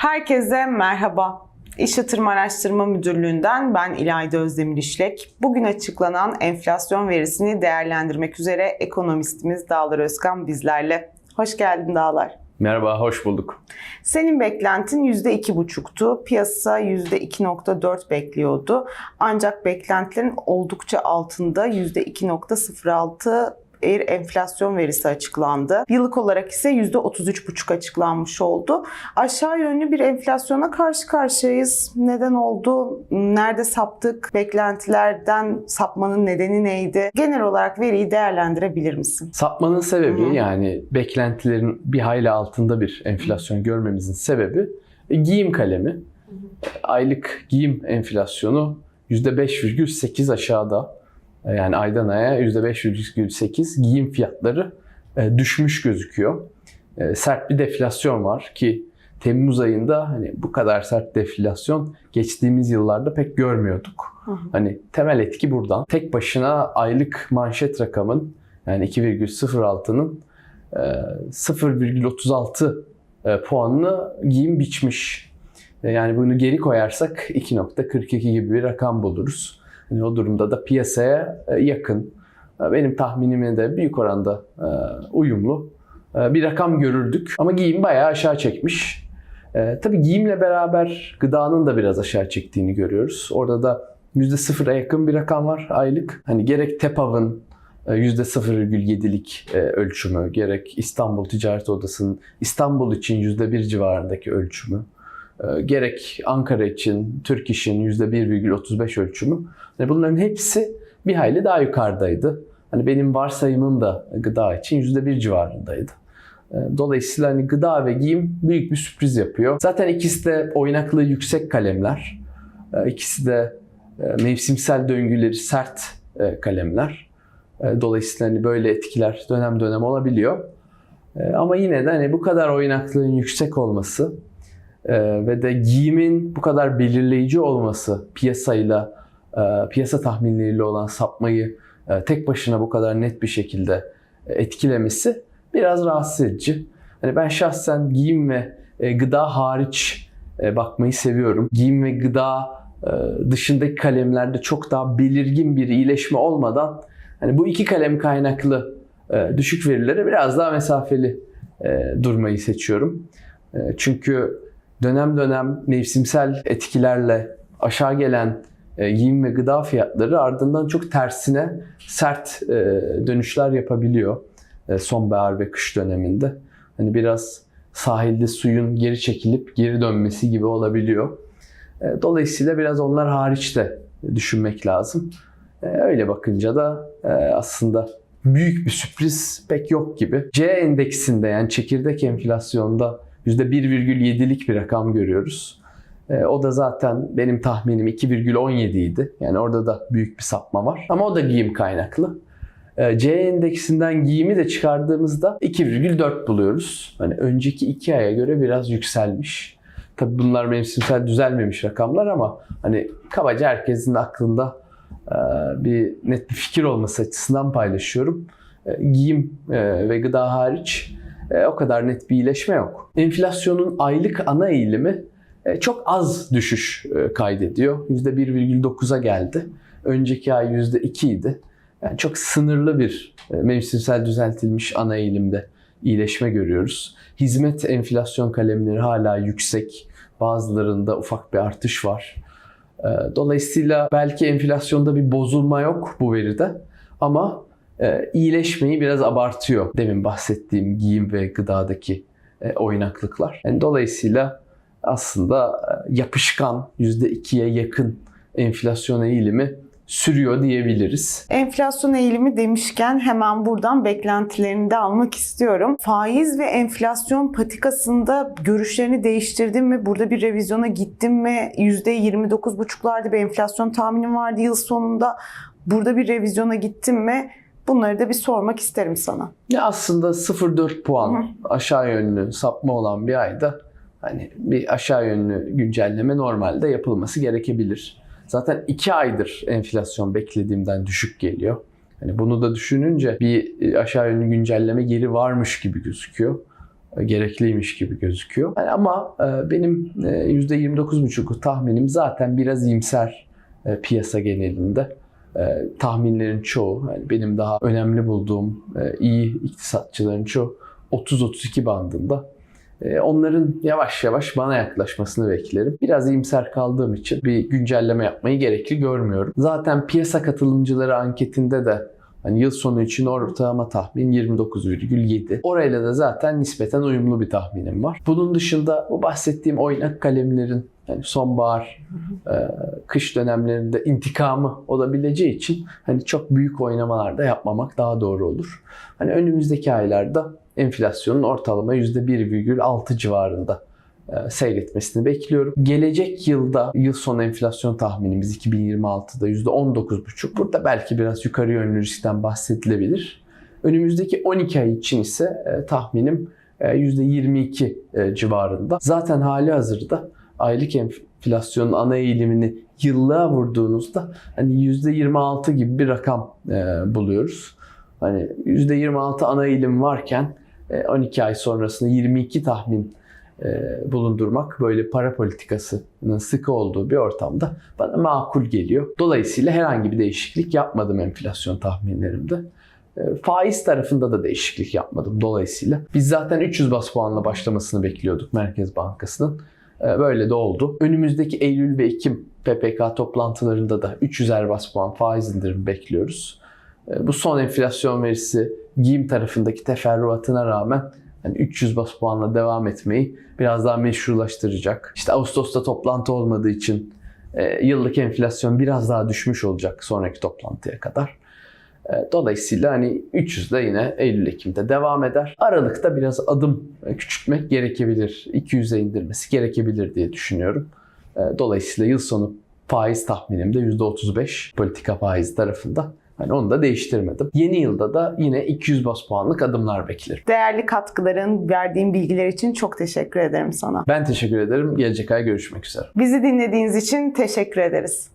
Herkese merhaba. İş Yatırım Araştırma Müdürlüğü'nden ben İlayda Özdemir İşlek. Bugün açıklanan enflasyon verisini değerlendirmek üzere ekonomistimiz Dağlar Özkan bizlerle. Hoş geldin Dağlar. Merhaba, hoş bulduk. Senin beklentin %2,5'tu. Piyasa %2,4 bekliyordu. Ancak beklentilerin oldukça altında %2,06 eğer enflasyon verisi açıklandı. Yıllık olarak ise %33,5 açıklanmış oldu. Aşağı yönlü bir enflasyona karşı karşıyayız. Neden oldu? Nerede saptık? Beklentilerden sapmanın nedeni neydi? Genel olarak veriyi değerlendirebilir misin? Sapmanın sebebi Hı hı. yani beklentilerin bir hayli altında bir enflasyon görmemizin sebebi e, giyim kalemi. Aylık giyim enflasyonu %5,8 aşağıda. E, Yani aydan aya %5,8 giyim fiyatları e, düşmüş gözüküyor. E, Sert bir deflasyon var ki Temmuz ayında hani bu kadar sert deflasyon geçtiğimiz yıllarda pek görmüyorduk. Hı hı. Hani temel etki buradan. Tek başına aylık manşet rakamın yani 2,06'nın e, 0,36 e, puanını giyim biçmiş. Yani bunu geri koyarsak 2.42 gibi bir rakam buluruz. Yani o durumda da piyasaya e, yakın, e, benim tahminime de büyük oranda e, uyumlu bir rakam görürdük. Ama giyim bayağı aşağı çekmiş. Tabii giyimle beraber gıdanın da biraz aşağı çektiğini görüyoruz. Orada da %0'a yakın bir rakam var aylık. Hani gerek TEPAV'ın e, %0,7'lik e, ölçümü, gerek İstanbul Ticaret Odası'nın İstanbul için %1 civarındaki ölçümü, gerek Ankara için Türk İş'in %1,35 ölçümü. Yani bunların hepsi bir hayli daha yukarıdaydı. Hani benim varsayımım da gıda için %1 civarındaydı. E, Dolayısıyla hani gıda ve giyim büyük bir sürpriz yapıyor. Zaten ikisi de oynaklığı yüksek kalemler. E, İkisi de e, mevsimsel döngüleri sert e, kalemler. Dolayısıyla hani böyle etkiler dönem dönem olabiliyor. Ama yine de hani bu kadar oynaklığın yüksek olması e, ve de giyimin bu kadar belirleyici olması piyasayla, e, piyasa tahminleriyle olan sapmayı e, tek başına bu kadar net bir şekilde e, etkilemesi biraz rahatsız edici. Hani ben şahsen giyim ve e, gıda hariç bakmayı seviyorum. Giyim ve gıda dışındaki kalemlerde çok daha belirgin bir iyileşme olmadan hani bu iki kalem kaynaklı düşük verilere biraz daha mesafeli durmayı seçiyorum. Çünkü dönem dönem mevsimsel etkilerle aşağı gelen e, giyim ve gıda fiyatları ardından çok tersine sert e, dönüşler yapabiliyor e, sonbahar ve kış döneminde. Hani biraz sahilde suyun geri çekilip geri dönmesi gibi olabiliyor. E, Dolayısıyla biraz onlar hariç de düşünmek lazım. E, Öyle bakınca da e, aslında büyük bir sürpriz pek yok gibi. C endeksinde yani çekirdek enflasyonda %1,7'lik bir rakam görüyoruz. E, O da zaten benim tahminim 2,17 idi. Yani orada da büyük bir sapma var. Ama o da giyim kaynaklı. E, C endeksinden giyimi de çıkardığımızda 2,4 buluyoruz. Hani önceki iki aya göre biraz yükselmiş. Tabii bunlar mevsimsel düzelmemiş rakamlar ama hani kabaca herkesin aklında e, bir net bir fikir olması açısından paylaşıyorum. Giyim ve gıda hariç e, o kadar net bir iyileşme yok. Enflasyonun aylık ana eğilimi e, çok az düşüş e, kaydediyor. %1,9'a geldi. Önceki ay %2 idi. Yani çok sınırlı bir e, mevsimsel düzeltilmiş ana eğilimde iyileşme görüyoruz. Hizmet enflasyon kalemleri hala yüksek. Bazılarında ufak bir artış var. E, Dolayısıyla belki enflasyonda bir bozulma yok bu veride ama e, iyileşmeyi biraz abartıyor demin bahsettiğim giyim ve gıdadaki e, oynaklıklar. Yani dolayısıyla aslında e, yapışkan %2'ye yakın enflasyon eğilimi sürüyor diyebiliriz. Enflasyon eğilimi demişken hemen buradan beklentilerini de almak istiyorum. Faiz ve enflasyon patikasında görüşlerini değiştirdin mi? Burada bir revizyona gittin mi? %29,5'larda bir enflasyon tahminim vardı yıl sonunda. Burada bir revizyona gittin mi? Bunları da bir sormak isterim sana. Ya aslında 0.4 puan aşağı yönlü sapma olan bir ayda hani bir aşağı yönlü güncelleme normalde yapılması gerekebilir. Zaten 2 aydır enflasyon beklediğimden düşük geliyor. Hani bunu da düşününce bir aşağı yönlü güncelleme geri varmış gibi gözüküyor. e, gerekliymiş gibi gözüküyor. Yani ama e, benim e, %29,5 tahminim zaten biraz iyimser e, piyasa genelinde. E, tahminlerin çoğu, yani benim daha önemli bulduğum e, iyi iktisatçıların çoğu 30-32 bandında. E, onların yavaş yavaş bana yaklaşmasını beklerim. Biraz iyimser kaldığım için bir güncelleme yapmayı gerekli görmüyorum. Zaten piyasa katılımcıları anketinde de Hani yıl sonu için ortalama tahmin 29,7. Orayla da zaten nispeten uyumlu bir tahminim var. Bunun dışında bu bahsettiğim oynak kalemlerin yani sonbahar, e, kış dönemlerinde intikamı olabileceği için hani çok büyük oynamalarda yapmamak daha doğru olur. Hani önümüzdeki aylarda enflasyonun ortalama %1,6 civarında e, seyretmesini bekliyorum. Gelecek yılda yıl sonu enflasyon tahminimiz 2026'da %19,5. Burada belki biraz yukarı yönlü riskten bahsedilebilir. Önümüzdeki 12 ay için ise e, tahminim e, %22 e, civarında. Zaten hali hazırda aylık enflasyonun ana eğilimini yıllığa vurduğunuzda hani %26 gibi bir rakam e, buluyoruz. Hani %26 ana eğilim varken e, 12 ay sonrasında 22 tahmin e, bulundurmak böyle para politikasının sıkı olduğu bir ortamda bana makul geliyor. Dolayısıyla herhangi bir değişiklik yapmadım enflasyon tahminlerimde. E, Faiz tarafında da değişiklik yapmadım dolayısıyla. Biz zaten 300 bas puanla başlamasını bekliyorduk Merkez Bankası'nın. E, Böyle de oldu. Önümüzdeki Eylül ve Ekim PPK toplantılarında da 300'er bas puan faiz indirimi bekliyoruz. E, Bu son enflasyon verisi giyim tarafındaki teferruatına rağmen yani 300 bas puanla devam etmeyi biraz daha meşrulaştıracak. İşte Ağustos'ta toplantı olmadığı için e, yıllık enflasyon biraz daha düşmüş olacak sonraki toplantıya kadar. E, dolayısıyla hani 300 de yine Eylül-Ekim'de devam eder. Aralıkta biraz adım e, küçültmek gerekebilir. 200'e indirmesi gerekebilir diye düşünüyorum. E, dolayısıyla yıl sonu faiz tahminim de %35 politika faizi tarafında. Hani onu da değiştirmedim. Yeni yılda da yine 200 bas puanlık adımlar beklerim. Değerli katkıların, verdiğin bilgiler için çok teşekkür ederim sana. Ben teşekkür ederim. Gelecek ay görüşmek üzere. Bizi dinlediğiniz için teşekkür ederiz.